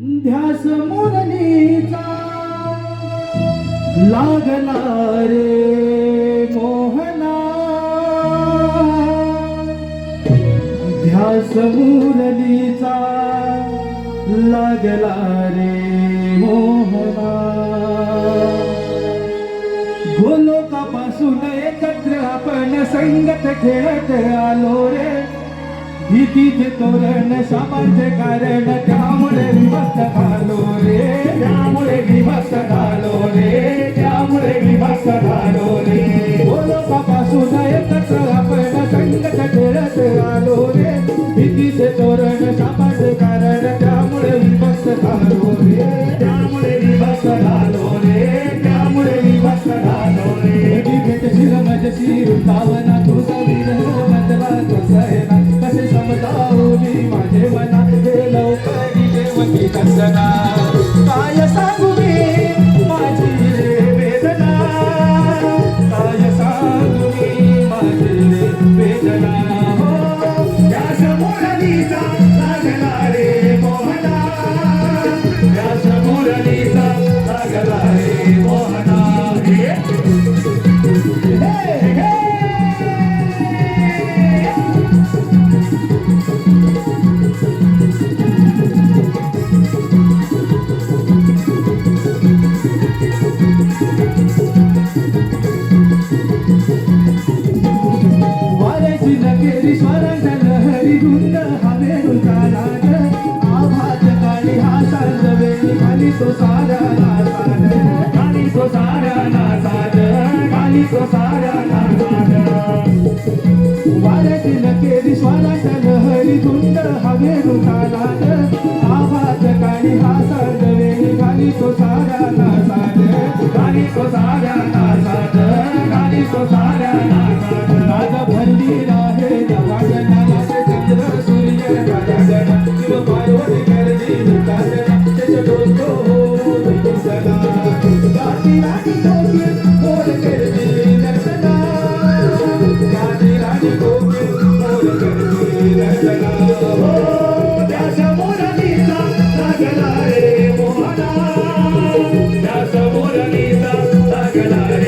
ध्यास मुरलीचा लागला रे मोहना. ध्यास मुरलीचा लागला रे मोहना. गोलोकापासून एकत्र आपण संगत खेळत आलो रे. भीतीचे तोरण सामान्य कारण त्यामुळे विभक्त झालो रे. त्यामुळे विभक्त झालो रे. त्यामुळे विभक्त झालो रे. बोलोपासून एकत्र आपण संगत खेळत आलो रे. भीतीचे तोरण सामान्य कारण त्यामुळे विभक्त झालो रे. त्यामुळे विभक्त झालो रे. त्यामुळे विभक्त झालो रे. भेट शिर मजशी वृंदावना Kita Sena Kaya वाऱ्याची नकेरी स्वरांच्या लहरी रुंद हा खाली तो सारा नासाड खाली तो सारा नकेरी लहरी रुंद हवेरून चालाट आभात काळी हा खाली तो सारा cosas. Hallelujah.